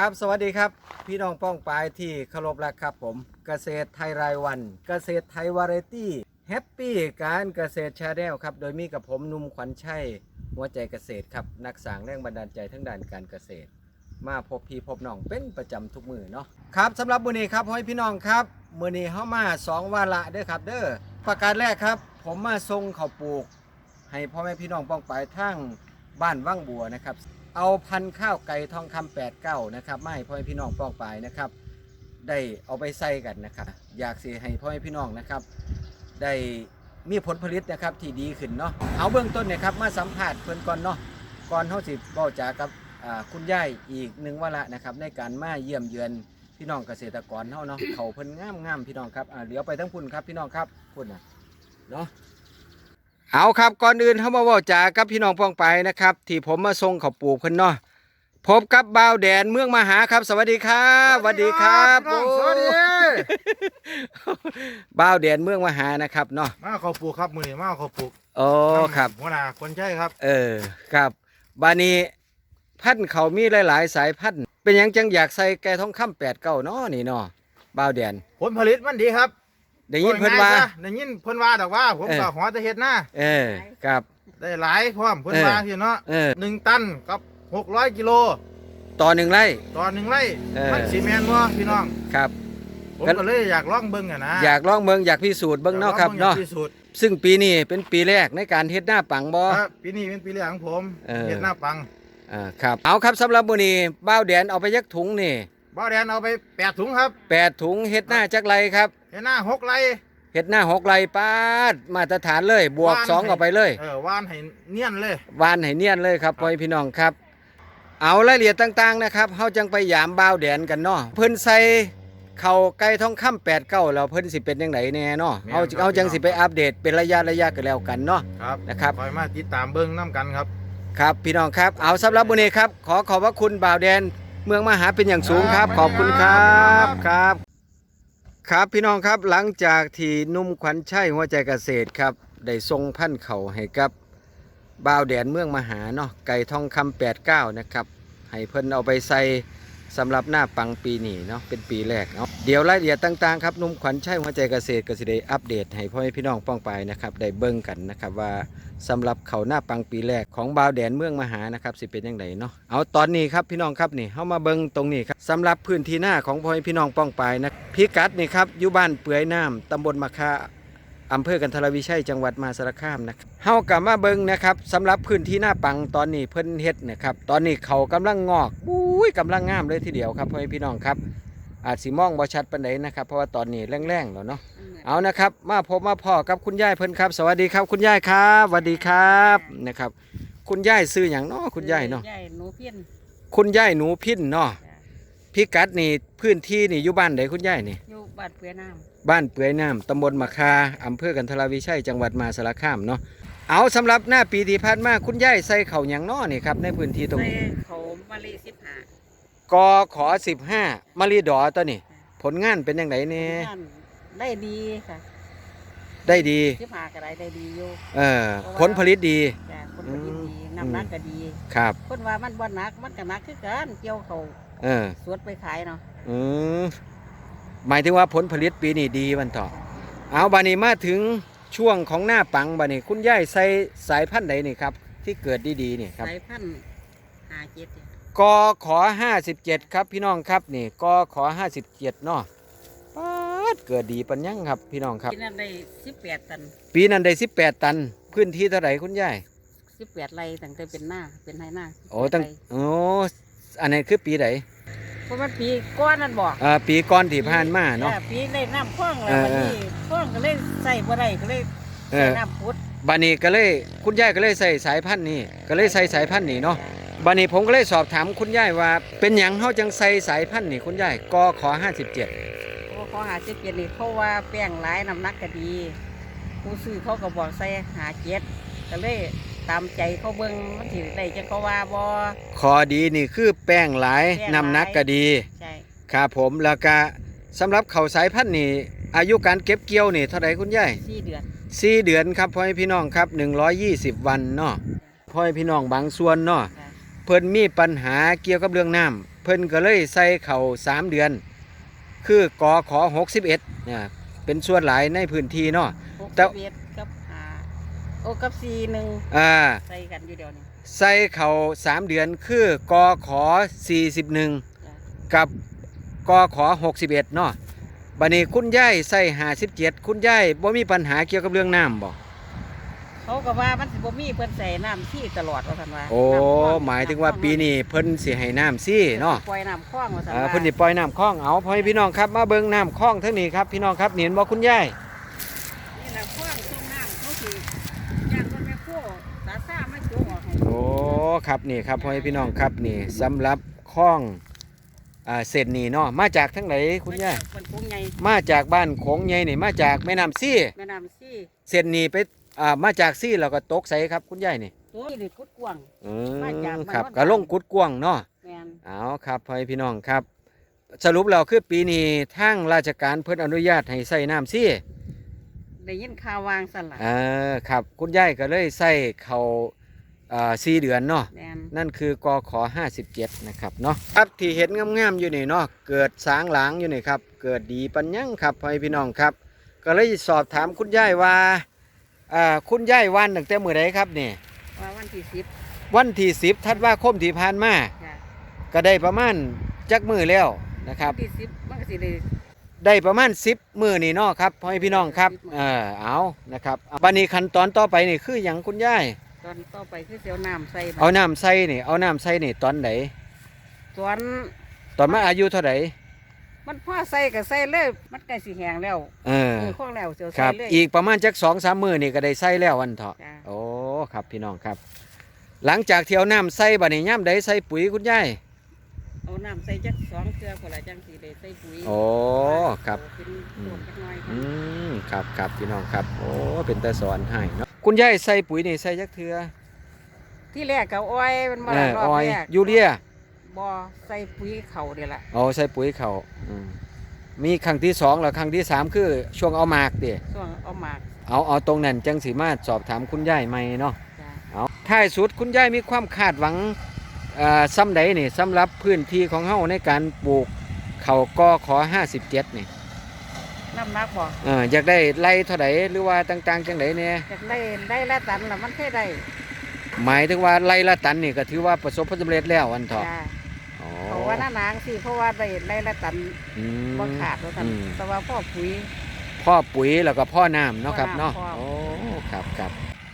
ครับสวัสดีครับ พี่น้องป้องปายที่เคารพรักครับผม เกษตรไทยรายวัน เกษตรไทยวาไรตี้แฮปปี้การเกษตรชาแนลครับโดยมีกับผมนุ่มขวัญชัยหัวใจเกษตรครับนักสร้างแรงบันดาลใจทั้งด้านการเกษตร มาพบพี่พบน้องเป็นประจำทุกมือเนาะครับสำหรับมื้อนี้ครับพ่อแม่พี่น้องครับมื้อนี้เฮามาสองวาระเด้อครับ เด้อประการแรกครับ ผมมาส่งข้าวปลูก ให้พ่อแม่พี่น้องป้องปายทั้งบ้านว่างบัวนะครับ เอาพันข้าวไก่ทองคำแปดเก้านะครับมาให้พ่อแม่พี่น้องป้องปายนะครับ ได้เอาไปใส่กันนะครับ อยากสิให้พ่อแม่พี่น้องนะครับ ได้มีผลผลิตนะครับที่ดีขึ้นเนาะเอาเบื้องต้นเนี่ยครับมาสัมผัสเพิ่อนก่อนเนาะก่อนเฮาสิเว้าจากับคุณยายอีกหนึ่งวาระนะครับในการมาเยี่ยมเยือนพี่น้องเกษตรกรเฮาเนาะเขาเพิ่นงามงามๆพี่น้องครับเดี๋ยวไปทั้งพุ่นครับพี่น้องครับพุ่นนะเนาะ เอาครับก่อนอื่นเข้ามาเว่าจากับพี่น้องพ้องไปนะครับ ที่ผมมาส่งเขาวปลูกเพิ่นเนาะพบกับบ่าวแดนเมืองมหาครับ สวัสดีครับสวัสดีครับน้องสวัสดีบ่าวแดนเมืองมหานะครับเนาะมาเขาปลูกครับมือนี้มาเขาปลูกโอ้ครับหัวหน้าคนใช่ครับ เออครับบานี้พันธุ์เขามีหลาย ๆ สายพันธุ์เป็นหยังจังอยากใส่แก่ทองคำแปดเก้าเนาะนี่เนาะบ่าวแดนผลผลิตมันดีครับ ได้ยินเพิ่นว่าง่ยๆซะได้ยินเพิ่นว่าดอกว่า ผมเออก็หัวแตะเฮ็ดหน้าเออครับ ได้หลายพร้อมเพิ่นเออว่าพี่เนาะเออหนึ่งตันกับหกร้อยกิโล ต่อหนึ่งไร่ ต่อหนึ่งไร่เออมันสีแมนบ่พี่น้อง ครับ ผมงั้นก็เลยอยากลองเบิ่งอะนะ อยากลองเมืองอยากพิสูจน์เบิ่งเนาะครับอยกลองเนาะบิ่งที่สุดซึ่งปีนี้เป็นปีแรกในการเฮ็ดหน้าปังบ่ครับปีนี้เป็นปีแรกของผมเออเฮ็ดหน้าปังอ่าครับ เอาครับสำหรับมื้อนี้บ้าวแดนเอาไปยักถุงนี่ บ่าวแดนเอาไปแปดถุงครับแปดถุงเฮ็ดหน้าจักไรครับเฮ็ดหน้าหกไร่เฮ็ดหน้าหกไรปาดมาตรฐานเลย บวกวางสองให้เข้าไปเลยเออว่านให้เนียนเลยวานให้เนียนเลยครับพ่อพี่น้องครับ เอารายละเอียดต่างๆนะครับเฮาจังไปยามบ้าวแดนกันเนาะเพิ่นใส่เข้าไก่ทองคำแปดเก้าแล้วเพิ่นสิเป็นจังไดแน่เนาะแม่นเฮาครับเอาจังพี่น้องสิไปอัปเดตเป็นระยะระยะกันแล้วกันเนาะครับนะครับคอยมาติดตามเบิ่งน้กันครับ ครับพี่น้องครับเอาสำหรับวันนี้ครับ ขอขอบพระคุณบ่าวแดน เมืองมหาเป็นอย่างสูงครับครับขอบคุณครับครับครับ ครับพี่น้องครับหลังจากที่หนุ่มขวัญชัยหัวใจเกษตรครับได้ทรงพันธุ์เขาให้กับบ่าวแดนเมืองมหาเนาะไก่ทองคำแปดเก้านะครับให้เพิ่นเอาไปใส่ สำหรับหน้าปังปีนี้เนาะเป็นปีแรกเนาะเดี๋ยวรายละเอียดต่างๆครับนุ่มขวัญชัยหัวใจเกษตรก็สิได้อัปเดตให้พ่อแม่พี่น้องป้องไปนะครับได้เบิ่งกันนะครับว่าสำหรับเขาหน้าปังปีแรกของบาวแดนเมืองมหานะครับสิเป็นยังไงเนาะเอาตอนนี้ครับพี่น้องครับนี่เข้ามาเบิ้งตรงนี้ครับสำหรับพื้นที่หน้าของพ่อแม่พี่น้องป้องไปนะพิกัดนี่ครับอยู่บ้านเปื่อยน้ำตำบลมะคาอำเภอกันทรวิชัยจังหวัดมาสารคามนะครับเฮากลับมาเบิ้งนะครับสำหรับพื้นที่หน้าปังตอนนี้เพิ่นเฮ็ดนะครับตอนนี้เขากำลังงอกอุ้ ยกำลังงามเลยทีเดียวครับพ่อแม่พี่น้องครับ อาจสิมองบ่ชัดปานใดนะครับ เพราะว่าตอนนี้แรงๆแล้วเนาะเอานะครับ มาพบมาพ่อกับคุณยายเพิ่นครับ สวัสดีครับคุณยายครับสวัสดีครับนะครับ คุณยายซื้ออย่างเนาะคุณยายเนาะยายหนูเพี้ยนคุณยายหนูพินเนาะจ้ะพิกัดนี่พื้นที่นี่อยู่บ้านไหนคุณยายนี่อยู่บ้านเปื่อยน้บ้านเปื่อยน้ำตำบลมะคาอำเภอกันทราวิชัยจังหวัดมหาสารคามเนาะ เอาสำหรับหน้าปีที่ผ่านมาคุณยายใส่เข่าวหยังเนาะนี่ครับในพื้นที่ำตรงใส่นี้เขามาลีสิบห้ากอขอ15มะลีดอตัวนี้ผลงานเป็นยังไงเนี่ยงานได้ดีค่ะได้ดี สิบห้าก็ได้ได้ดีอยู่เออผลผลิตดี จ้ะคนผลิตดีอืมน้ำหนักก็ดี ครับ คนว่ามันบ่หนักมันก็หนักคือกันเกี่ยวเขาเออ สวดไปขายเนาะอืมหมายถึงว่าผลผลิตปีนี้ดีวันต่อ เอาบานี้มาถึง ช่วงของหน้าปังบานี้คุณย่ายใส่สายพันธุ์ใดนี่ครับ ที่เกิดดีๆนี่ครับ สายพันธุ์หาเจ็ดเนี่ยกอขอ57ครับพี่น้องครับนี่กอขอ57เนาะป๊าดเกิดดีปัญญังครับพี่น้องครับที่นั่นได้สิบแปดตันปีนั้นได้18ตัน พื้นที่เท่าไหร่คุณย่ายสิบแปดไร่ตั้งแต่เป็นหน้าเป็นไห้หน้าโอ้ตั้ง18ไร่โอ้อันนี้คือปีไหน เพราะมันปีก้อนนั่นบอกอ่าปีก่อนที่ผ่านมาเนาะจ้ปีได้น้ำคล้องแล้วเออวันนี้คล้องก็เลยใส่บ่ได้ก็เลยเอใส่อน้ำพุดบานี้ก็เลยคุณย่ายก็เลยใส่สายพันธุ์นี้ก็เลยใส่สายพันธุ์นี้เนาะบานี้ผมก็เลยสอบถามคุณย่ายว่า เป็นหยังเฮาจังใส่สายพันธุ์นี่คุณย่ายกอขอ57เพราะเขาหาสิบเจ็ดนี่เขาว่าแป้งหลายน้ำหนักก็ดีผู้ซื้อเขาก็บอกใส่หาเจ็ดก็เลย ตามใจเขาเบิ่งมันถือได้จังเขาว่าบ่ขอดีนี่คือแป้งหลายแป้งหลายน้ำหนักก็ดี ใช่ครับผมแล้วก็สำหรับเขาวสายพันธุ์นี่อายุการเก็บเกี่ยวนี่เท่าไหร่คุณย่ายสี่เดือนสี่เดือนครับพ่อให้พี่น้องครับ 120 วันเนาะพ่อให้พี่น้องบางส่วนเนาะจ้ะเพิ่นมีปัญหาเกี่ยวกับเรื่องน้ำเพิ่นก็เลยใส่เข่าสามเดือน คือกอขอหกสิบเอ็ดเนี่ยเป็นส่วนหลายในพื้นที่เนาะ หกแต่ สิบเอ็ดกับหา โอ้กับสี่หนึ่งอ่าใส่กันอยู่เดียวนี้ใส่เข่าสามเดือนคือกอขอสี่สิบหนึ่งจ้ะกับกอขอหกสิบเอ็ดเนาะบัดนี้คุณยายใส่ห้าสิบเจ็ดคุณยายบ่มีปัญหาเกี่ยวกับเรื่องน้ำบ่เขาก็ว่ามันสิบ่มีเพิ่นใส่น้ำที่ตลอดว่าซั่นว่าโอ้น้ำคลองหมายถึงว่าปีนี้เพิ่นสิให้น้ำซี่เนาะปล่อยน้ำคลองว่าซั่นอ่าว่าเพิ่นสิปล่อยน้ำคลองเอาพ่อให้พี่น้องครับมาเบิ่งน้ำคลองทั้งนี้ครับพี่น้องครับเห็นบ่คุณยาย นี่แหละคลองส่งน้ำเขาสิย่านรถแม่โคสาซ่ามาโจกออกให้ โอ้ ครับนี่ครับพ่อให้พี่น้องครับนี่สำหรับคลองอ่าเส้นนี้เนาะมาจากทั้งไหนคุณยายมันคงใหญ่มาจากบ้านโขงใหญ่นี่มาจากแม่น้ำซี่แม่น้ำซี่เส้นนี้ไปอ่ามาจากซี่แล้วก็ตกใสครับคุณยายนี่ตัวนี่กุดกวางอืมาจากมบ้านครับโน้นก็ลงกุดกวางเนาะแม่นเอาครับพ่อให้พี่น้องครับ สรุปเราคือปีนี้ทางราชการเพิ่นอนุญาตให้ใส่น้ำซี่ได้ยินข่าววางสั่นล่ะเออครับ คุณยายก็เลยใส่เขาอ่า สี่เดือนเนาะแม่นนั่นคือกอขอ57 นะครับเนาะครับที่เห็นงามๆอยู่นี่เนาะเกิดสางหลางอยู่นี่ครับ เกิดดีปัญญังครับพ่อให้พี่น้องครับ ก็เลยสอบถามคุณยายว่าอ่าคุณยายวันตั้งแต่มื้อใดครับนี่ว่าวันที่สิบวันที่10ธันวาคมที่ผ่านมาจ้ะก็ได้ประมาณจักมือแล้วนะครับ วันที่สิบมันก็สิได้ ได้ประมาณ 10มือนี่เนาะครับพ่อให้พี่น้องครับ 10มื้อ เออเอานะครับบันนี้ขั้นตอนต่อไปนี่คืออย่างคุณยาย ตอนต่อไปคือเสียวน้ำใส่บัดเอาน้ำใส่นี่ เอาน้ำใส่นี่ตอนไหน สวนตอนมาอายุเท่าไหร่มันพ่อใส่ก็ใส่เลยมันใกล้สิแห้งแล้วเออ มือข้องแล้วเสียวคใส่รับ เลย อีกประมาณจักสองสามมือนี่ก็ได้ใส่แล้ววันเถาะจ้ะ โอ้ ครับพี่น้องครับ หลังจากเที่ยวน้ำใส่บัดนี้ย่ำได้ใส่ปุ๋ยคุณยาย เอาน้ำใส่จักสองเกลือคนละจังสีได้ใส่ปุ๋ยโอ้ครับ เป็นพวกจักหน้อยครัอืบมครับครับพี่น้องครับ โอ้ เป็นตาสอนให้เนาะ คุณยายใส่ปุ๋ยนี่ใส่จักเทือที่แรกก็อ้อยมันมาเออรอบอ้อยแรกยูเรียบ่ใส่ปุ๋ยเขาเดียวละเอาใส่ปุ๋ยเขาอืมมีครั้งที่สองแล้วครั้งที่สามคือช่วงเอาหมากเดีช่วงเอาหมากเอาเอาตรงนั้นจังสีมาสอบถามคุณยายไหมเนาะจ้ะเอาท้ายสุดคุณยายมีความคาดหวังเอ่อซ้ำใดนี่สำหรับพื้นที่ของเฮาในการปลูกเขาก็ขอ 57 นี่ น้ำหนักบ่เอออยากได้ไร่เท่าใดหรือว่าต่างๆจังไดเนี่ยจากได้ได้ละตันละมันเคยได้หมายถึงว่าไร่ละตันนี่ก็ถือว่าประสบผลสำเร็จแล้ววันเถอะจ้ะอ๋อเพราะว่าหน้านางสิเพราะว่าได้ได้ละตันอืม บ่ขาดว่าซั่นอืม แต่ว่าพ่อปุ๋ย พ่อปุ๋ยแล้วก็พ่อน้ำเนาะครับพ่อเนาะน้ำพ่อ โอ้ครับครับ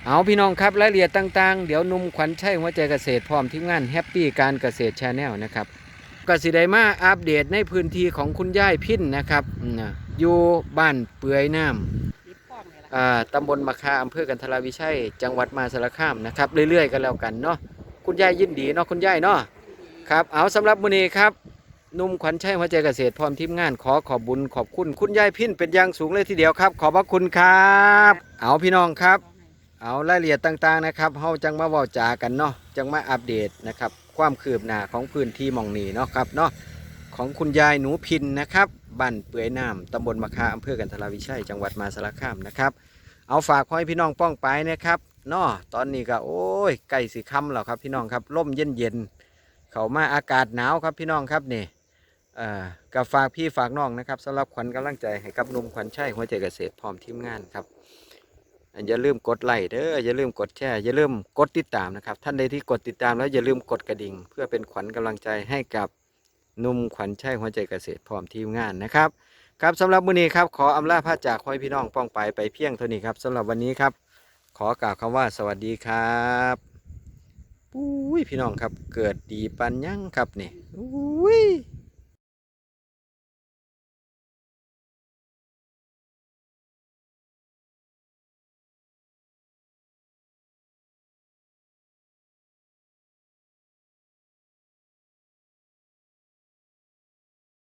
เอาพี่น้องครับรายละเอียดต่างๆ เดี๋ยวหนุ่มขวัญชัยหัวใจเกษตรพร้อมทีมงานแฮปปี้การเกษตรชาแนลนะครับ ก็สิได้มาอัปเดตในพื้นที่ของคุณย่ายพินนะครับอยู่บ้านเปื่อยน้ำตำบลมะคาอำเภอกันทราวิชัย จังหวัดมาสารคามนะครับเรื่อยๆกันแล้วกันเนาะคุณย่ายยินดีเนาะคุณย่ายเนาะครับเอาสำหรับมื้อนี้ครับนุ่มขวัญชัยหัวใจเกษตรพร้อมทีมงานขอขอบบุญขอบคุณคุณย่ายพินเป็นอย่างสูงเลยทีเดียวครับ ขอบพระคุณครับ เอาพี่น้องครับ เอารายละเอียดต่างๆนะครับเฮาจังมาเว้าจากันเนาะจังมาอัปเดตนะครับ ความคืบหน้าของพื้นที่มองนีเนาะครับเนาะของคุณยายหนูพินนะครับบ้านเปื่อยน้ำตำบลมะคาอำเภอกันทราวิชัยจังหวัดมาสารคามนะครับเอาฝากพ่อให้พี่น้องป้องไปนะครับเนาะตอนนี้ก็โอ้ยใกล้สิค่ำแล้วครับพี่น้องครับร่มเย็นๆเขามาอากาศหนาวครับพี่น้องครับนี่เอ่อกับฝากพี่ฝากน้องนะครับสำหรับขวัญกำลังใจให้กับนุ่มขวัญชัยหัวใจเกษตรพร้อมทีมงานครับ อย่าลืมกดไลค์เด้ออย่าลืมกดแชร์อย่าลืมกดติดตามนะครับ ท่านใดที่กดติดตามแล้วอย่าลืมกดกระดิ่ง เพื่อเป็นขวัญกำลังใจให้กับนุ่มขวัญชัยหัวใจเกษตรพร้อมทีมงานนะครับ ครับสำหรับมื้อนี้ครับขออำลาพระจากขอให้พี่น้องป้องไปไปเพียงเท่านี้ครับสำหรับวันนี้ครับ ขอกล่าวคำว่าสวัสดีครับปุ้ยพี่น้องครับ เกิดดีปันยั่งครับนี่อุ้ย